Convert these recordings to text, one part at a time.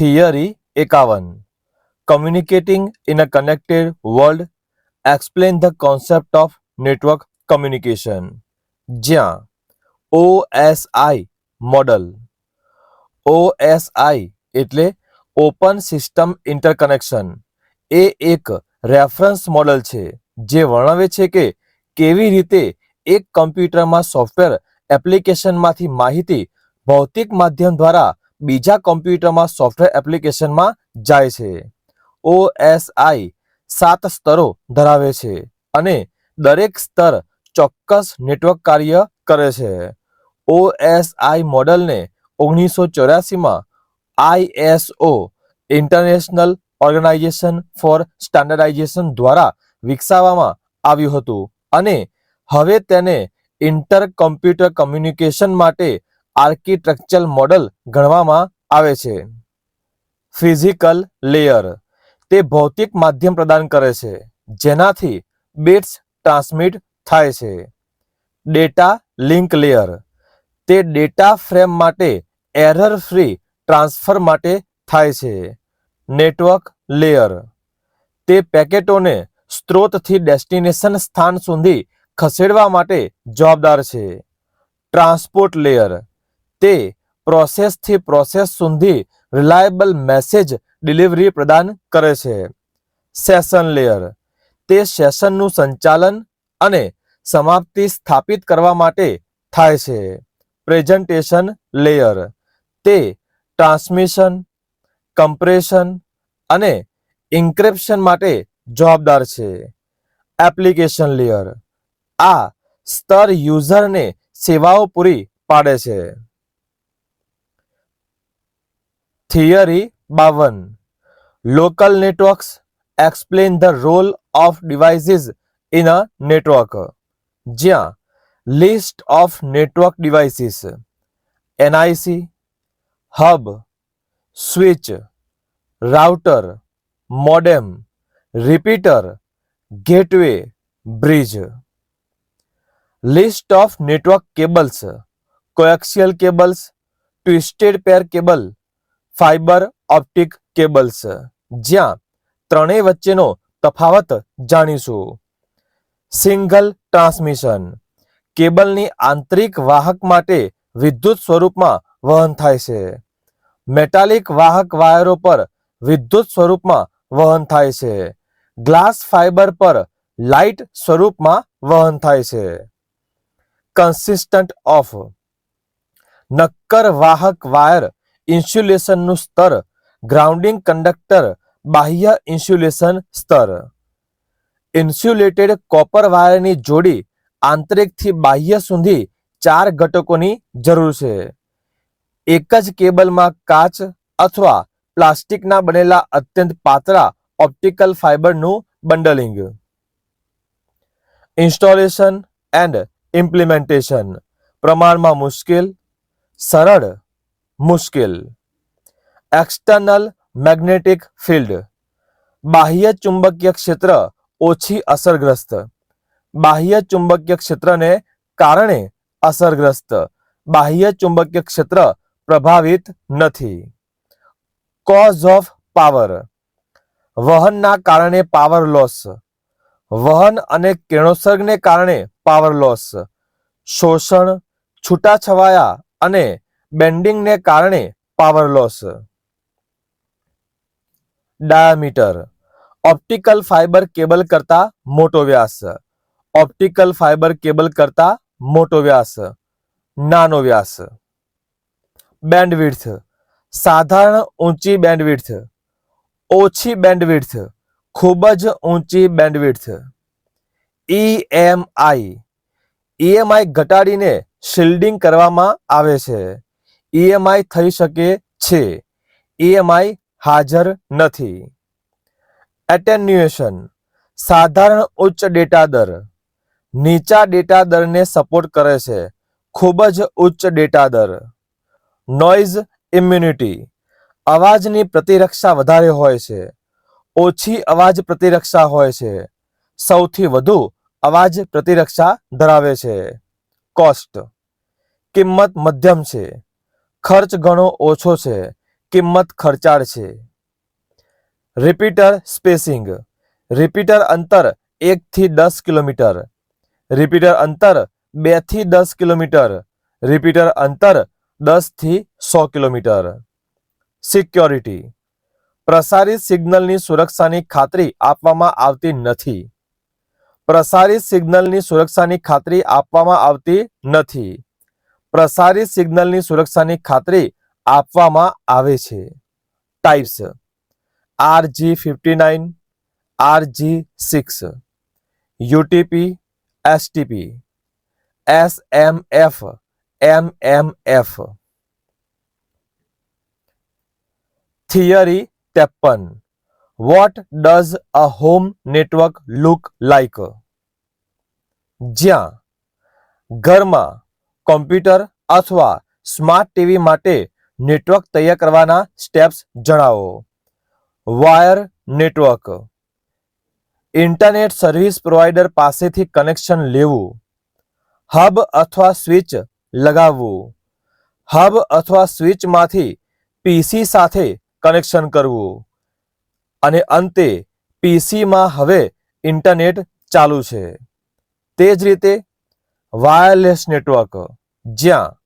Theory એકાવન. Communicating in a connected world explain the concept of network communication જ્યાં OSI model ઓએસઆઈ એટલે open system interconnection એ એક reference model છે, જે વર્ણવે છે કે કેવી રીતે એક કમ્પ્યુટરમાં સોફ્ટવેર એપ્લિકેશનમાંથી માહિતી ભૌતિક માધ્યમ દ્વારા બીજા કોમ્પ્યુટરમાં સોફ્ટવેર એપ્લિકેશનમાં જાય છે. ઓએસઆઈ સાત સ્તરો ધરાવે છે અને દરેક સ્તર ચોક્કસ નેટવર્ક કાર્ય કરે છે. ઓએસઆઈ મોડલને ઓગણીસો ચોર્યાસીમાં ISO international organisation for standardisation દ્વારા વિકસાવવામાં આવ્યું હતું અને હવે તેને ઇન્ટર કોમ્પ્યુટર કમ્યુનિકેશન માટે આર્કિટેક્ચરલ મોડલ ગણવામાં આવે છે. Physical layer. તે ભૌતિક માધ્યમ પ્રદાન કરે છે, જેનાથી બિટ્સ ટ્રાન્સમિટ થાય છે. Data link layer. તે ડેટા ફ્રેમ માટે એરર ફ્રી ટ્રાન્સફર માટે થાય છે. Network layer. તે પેકેટોને સ્ત્રોતથી ડેસ્ટિનેશન સ્થાન સુધી ખસેડવા માટે જવાબદાર છે. Transport layer. તે પ્રોસેસથી પ્રોસેસ સુધી રિલાયબલ મેસેજ ડિલિવરી પ્રદાન કરે છે. સેશન લેયર તે સેશનનું સંચાલન અને સમાપ્તિ સ્થાપિત કરવા માટે થાય છે. પ્રેઝન્ટેશન લેયર તે ટ્રાન્સમિશન કમ્પ્રેશન અને ઇન્ક્રિપ્શન માટે જવાબદાર છે. એપ્લિકેશન લેયર આ સ્તર યુઝરને સેવાઓ પૂરી પાડે છે. થિયરી બાવન. Local networks explain the role of devices in a network જ્યાં list of network devices NIC hub switch router modem repeater gateway bridge list of network cables coaxial cables twisted pair cable fibre optic cables. જ્યાં ત્રણેય વચ્ચેનો તફાવત જાણીશું. Single transmission. કેબલની આંતરિક વાહક માટે વિદ્યુત સ્વરૂપમાં વહન થાય છે. મેટાલિક વાહક વાયરો પર વિદ્યુત સ્વરૂપમાં વહન થાય છે. ગ્લાસ ફાઇબર પર લાઇટ સ્વરૂપમાં વહન થાય છે. Consistent of. નક્કર વાહક વાયર ઇન્સ્યુલેશનનું સ્તર, ગ્રાઉન્ડિંગ કંડક્ટર, બાહ્ય ઇન્સ્યુલેશન સ્તર. ઇન્સ્યુલેટેડ કોપર વાયરની જોડી આંતરિકથી બાહ્ય સુધી ચાર ઘટકોની જરૂર છે. એક જ કેબલમાં કાચ અથવા પ્લાસ્ટિકના બનેલા અત્યંત પાતળા ઓપ્ટિકલ ફાઇબરનું બંડલિંગ. Installation and implementation. પ્રમાણમાં મુશ્કેલ, સરળ મુશ્કેલ. એક્સટર્નલ મેગ્નેટિક ફિલ્ડ બાહ્ય ચુંબકીય ક્ષેત્ર ઓછી અસરગ્રસ્ત. બાહ્ય ચુંબકીય ક્ષેત્રને કારણે અસરગ્રસ્ત. બાહ્ય ચુંબકીય ક્ષેત્ર પ્રભાવિત નથી. કોઝ ઓફ પાવર વહનના કારણે પાવર લોસ વહન અને કિરણોત્સર્ગને કારણે પાવર લોસ શોષણ, છૂટાછવાયા અને બેન્ડિંગને કારણે power loss diameter optical fibre cable કરતા મોટો વ્યાસ. ઓપ્ટિકલ ફાઇબર કેબલ કરતા મોટો વ્યાસ. નાનો વ્યાસ. બેન્ડવિડ્થ સાધારણ ઊંચી બેન્ડવિડ્થ ઓછી બેન્ડવિડ્થ ખૂબ જ ઊંચી બેન્ડવિડ્થ ઈએમઆઈ ઈએમઆઈ ઘટાડીને શિલ્ડિંગ કરવામાં આવે છે. ઈએમઆઈ થઈ શકે છે. ઈએમઆઈ હાજર નથી. એટેન્યુએશન સાધારણ ઉચ્ચ ડેટા દર. નીચા ડેટા દરને સપોર્ટ કરે છે. ખૂબ જ ઉચ્ચ ડેટા દર. નોઇઝ ઇમ્યુનિટી અવાજની પ્રતિરક્ષા વધારે હોય છે. ઓછી અવાજ પ્રતિરક્ષા હોય છે. સૌથી વધુ અવાજ પ્રતિરક્ષા ધરાવે છે. કોસ્ટ કિંમત મધ્યમ છે. ખર્ચ ઘણો ઓછો છે, કિંમત ખર્ચાળ છે. Repeater spacing. રિપીટર અંતર એકથી દસ કિલોમીટર. રિપીટર અંતર બેથી દસ કિલોમીટર. રિપીટર અંતર દસથી સો કિલોમીટર. સિક્યોરિટી. પ્રસારિત સિગ્નલની સુરક્ષાની ખાતરી આપવામાં આવતી નથી. પ્રસારિત સિગ્નલની સુરક્ષાની ખાતરી આપવામાં આવતી નથી. પ્રસારિત સિગ્નલની સુરક્ષાની ખાતરી આપવામાં આવે છે. Types. R G fifty nine R G six, UTP, STP S M F M M F theory ત્રેપન. What does a home network look like? જ્યાં. ઘરમાં કોમ્પ્યુટર અથવા સ્માર્ટ ટીવી માટે નેટવર્ક તૈયાર કરવાના સ્ટેપ્સ જણાવો. Wire network. Internet service provider પાસેથી connection લેવું. હબ અથવા સ્વિચ લગાવવું. હબ અથવા સ્વિચમાંથી પીસી સાથે કનેક્શન કરવું. અને અંતે પીસીમાં હવે ઇન્ટરનેટ ચાલુ છે. તે જ રીતે વાયરલેસ નેટવર્ક. જ્યાં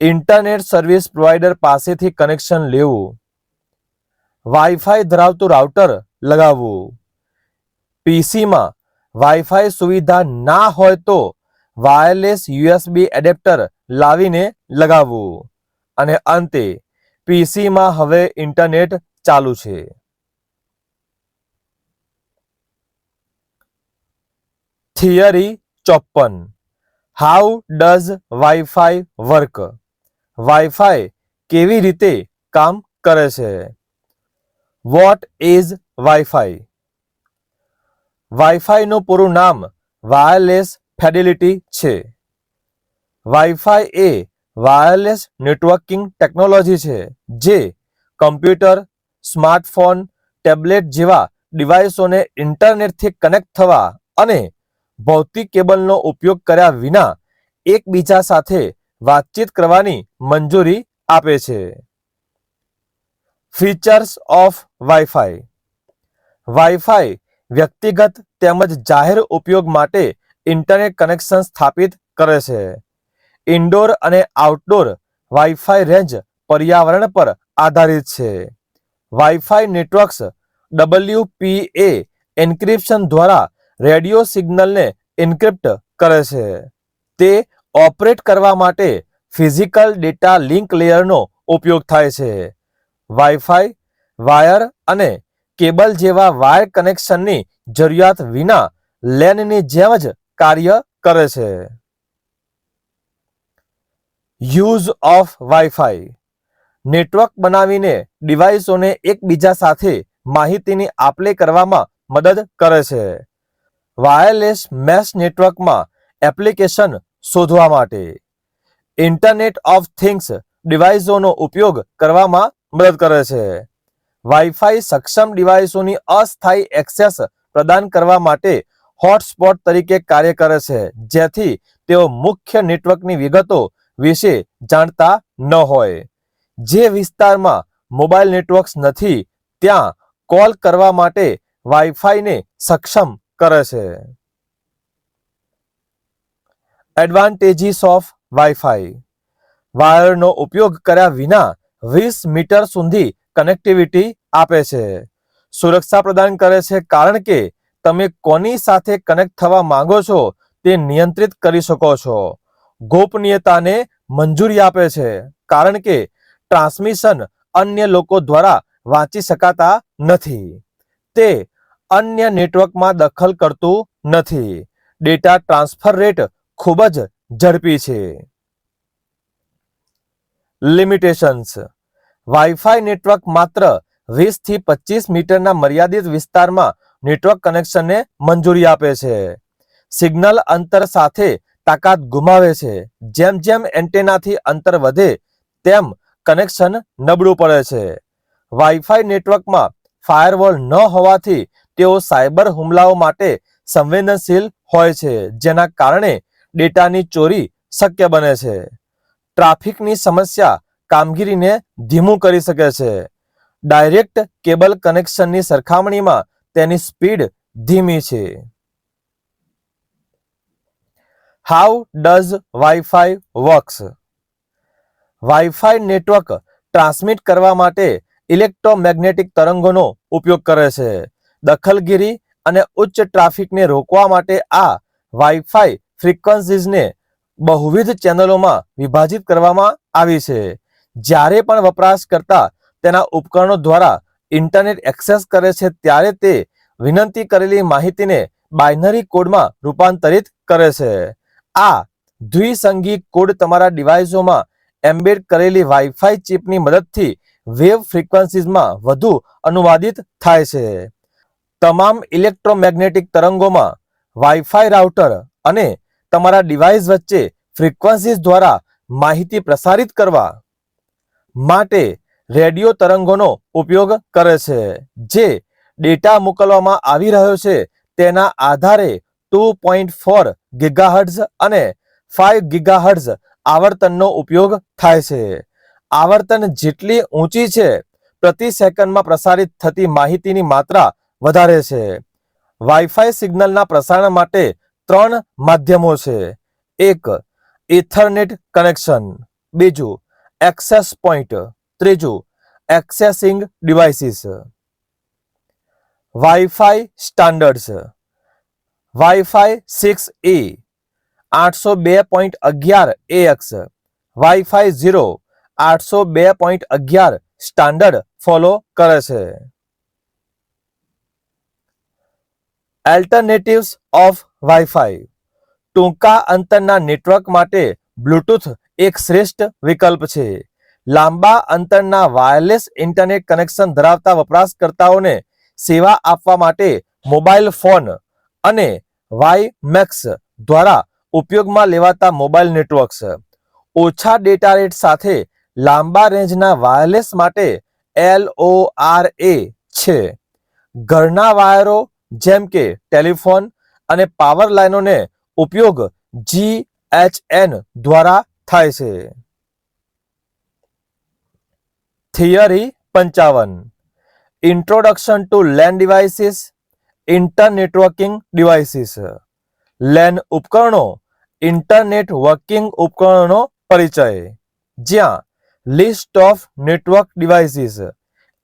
ઇન્ટરનેટ સર્વિસ પ્રોવાઈડર પાસેથી કનેક્શન લેવું. વાઈફાઈ ધરાવતું રાઉટર લગાવવું. પીસીમાં વાઈફાઈ સુવિધા ના હોય તો વાયરલેસ યુએસબી એડેપ્ટર લાવીને લગાવવું. અને અંતે પીસીમાં હવે ઇન્ટરનેટ ચાલુ છે. થિયરી ચોપન how does WiFi work WiFi કેવી રીતે કામ કરે છે? વોટ ઇઝ વાઈફાઈ વાઈફાઈનું પૂરું નામ વાયરલેસ ફેડિલિટી છે. વાઈફાઈ એ વાયરલેસ નેટવર્કિંગ ટેકનોલોજી છે, જે કમ્પ્યુટર, સ્માર્ટફોન, ટેબ્લેટ જેવા ડિવાઇસોને ઇન્ટરનેટથી કનેક્ટ થવા અને ભૌતિક કેબલનો ઉપયોગ કર્યા વિના એકબીજા સાથે વાતચીત કરવાની મંજૂરી આપે છે. Features of wifi. વાઈફાઈ વ્યક્તિગત તેમજ જાહેર ઉપયોગ માટે ઇન્ટરનેટ કનેક્શન સ્થાપિત કરે છે. ઇન્ડોર અને આઉટડોર વાઈફાઈ રેન્જ પર્યાવરણ પર આધારિત છે. વાઈફાઈ નેટવર્ક્સ ડબલ્યુપીએ એન્ક્રિપ્શન દ્વારા રેડિયો સિગ્નલને ઇન્ક્રિપ્ટ કરે છે. તે ઓપરેટ કરવા માટે ફિઝિકલ ડેટા લિંક લેયરનો ઉપયોગ થાય છે. વાઈફાઈ, વાયર અને કેબલ જેવા વાયર કનેક્શનની જરૂરિયાત વિના લેનની જેમ જ કાર્ય કરે છે. Use of wifi. નેટવર્ક બનાવીને ડિવાઇસોને એકબીજા સાથે માહિતીની આપલે કરવામાં મદદ કરે છે. વાયરલેસ મેશ નેટવર્કમાં એપ્લિકેશન શોધવા માટે. ઇન્ટરનેટ ઓફ થિંગ્સ ડિવાઇસોનો ઉપયોગ કરવામાં મદદ કરે છે. વાઈફાઈ સક્ષમ ડિવાઇસોની અસ્થાયી એક્સેસ પ્રદાન કરવા માટે હોટસ્પોટ તરીકે કાર્ય કરે છે, જેથી તેઓ મુખ્ય નેટવર્કની વિગતો વિશે જાણતા ન હોય. જે વિસ્તારમાં મોબાઈલ નેટવર્ક્સ નથી, ત્યાં કોલ કરવા માટે વાઈફાઈને સક્ષમ કરે છે. એડવાન્ટેજીસ ઓફ વાઈફાઈ વાયરનો ઉપયોગ કર્યા વિના વીસ મીટર સુધી કનેક્ટિવિટી આપે છે. સુરક્ષા પ્રદાન કરે છે કારણ કે તમે કોની સાથે કનેક્ટ થવા માંગો છો તે નિયંત્રિત કરી શકો છો. ગોપનીયતાને મંજૂરી આપે છે કારણ કે ટ્રાન્સમિશન અન્ય લોકો દ્વારા વાંચી શકાતા નથી. તે અન્ય નેટવર્કમાં દખલ કરતું નથી. ડેટા ટ્રાન્સફર રેટ ખૂબ જ ઝડપી છે. લિમિટેશન્સ. વાઈફાઈ નેટવર્ક માત્ર વીસથી પચીસ મીટરના મર્યાદિત વિસ્તારમાં નેટવર્ક કનેક્શનને મંજૂરી આપે છે. સિગ્નલ અંતર સાથે તાકાત ગુમાવે છે. જેમ જેમ એન્ટેનાથી અંતર વધે, તેમ કનેક્શન નબળું પડે છે. વાઈફાઈ નેટવર્કમાં ફાયરવોલ ન હોવાથી તેઓ સાયબર હુમલાઓ માટે સંવેદનશીલ હોય છે, જેના કારણે ડેટાની ચોરી શક્ય બને છે. ટ્રાફિકની સમસ્યા કામગીરીને ધીમું કરી શકે છે. ડાયરેક્ટ કેબલ કનેક્શનની સરખામણીમાં તેની સ્પીડ ધીમી છે. How does WiFi works? WiFi network transmit કરવા માટે ઇલેક્ટ્રોમેગ્નેટિક તરંગોનો ઉપયોગ કરે છે. દખલગીરી અને ઉચ્ચ ટ્રાફિકને રોકવા માટે આ વાઈફાઈ ફ્રીક્વન્સીઝને બહુવિધ ચેનલોમાં વિભાજિત કરવામાં આવી છે. જ્યારે પણ વપરાશકર્તા તેના ઉપકરણો દ્વારા ઇન્ટરનેટ એક્સેસ કરે છે, ત્યારે તે વિનંતી કરેલી માહિતીને બાઇનરી કોડમાં રૂપાંતરિત કરે છે. આ દ્વિસંગી કોડ તમારા ડિવાઇસોમાં એમ્બેડ કરેલી વાઈફાઈ ચિપની મદદથી વેવ ફ્રીક્વન્સીઝમાં વધુ અનુવાદિત થાય છે. તમામ ઇલેક્ટ્રોમેગ્નેટિક તરંગોમાં વાઈફાઈ રાઉટર અને તમારા ડિવાઇસ વચ્ચે ફ્રીક્વન્સીઝ દ્વારા માહિતી પ્રસારિત કરવા માટે રેડિયો તરંગોનો ઉપયોગ કરે છે. જે ડેટા મોકલવામાં આવી રહ્યો છે તેના આધારે ટુ પોઈન્ટ ફોર ગીગાહર્ટ્ઝ અને ફાઇવ ગીગાહર્ટ્ઝ આવર્તનનો ઉપયોગ થાય છે. આવર્તન જેટલી ઊંચી છે, પ્રતિ સેકન્ડમાં પ્રસારિત થતી માહિતીની માત્રા વધારે છે. વાઈફાઈ સિગ્નલના પ્રસારણ માટે ત્રણ માધ્યમો છે. એક ઇથરનેટ કનેક્શન બીજું એક્સેસ પોઈન્ટ ત્રીજું accessing devices WiFi standards WiFi six એ આઠસો બે પોઈન્ટ અગિયાર એએક્સ વાઈફાઈ ઝીરો આઠસો બે પોઈન્ટ અગિયાર સ્ટાન્ડર્ડ ફોલો કરે છે. એલ્ટરનેટિવ્સ ઓફ વાઈફાઈ ટૂંકા અંતરના નેટવર્ક માટે બ્લૂટૂથ એક શ્રેષ્ઠ વિકલ્પ છે. લાંબા અંતરના વાયરલેસ ઇન્ટરનેટ કનેક્શન ધરાવતા વપરાશકર્તાઓને સેવા આપવા માટે મોબાઈલ ફોન અને વાય મેક્સ દ્વારા ઉપયોગમાં લેવાતા મોબાઈલ નેટવર્ક્સ ઓછા ડેટા રેટ સાથે લાંબા રેન્જના વાયરલેસ માટે એલ ઓ આર એ છે. ઘરના વાયરો જેમ કે ટેલિફોન અને પાવર લાઇનોને ઉપયોગ જી એચ એન દ્વારા થાય છે. થિયરી પંચાવન. Introduction to LAN devices internetworking devices. LAN ઉપકરણો, ઇન્ટરનેટ વર્કિંગ ઉપકરણોનો પરિચય. જ્યાં list of network devices,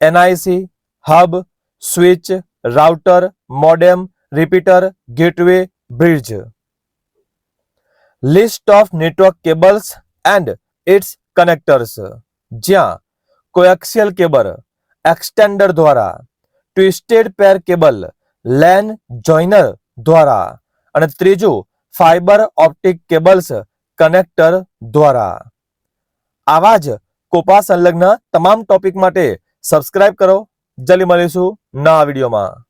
NIC, hub, switch router, modem, repeater, gateway, bridge. List of network cables and its connectors. જ્યાં coaxial cable, extender દ્વારા, twisted pair cable, LAN joiner દ્વારા અને ત્રીજું fibre optic cables connector દ્વારા. આવા જ COPA સંલગ્ન તમામ ટોપિક માટે સબસ્ક્રાઇબ કરો. જલ્દી મળીશું નવા વિડીયોમાં.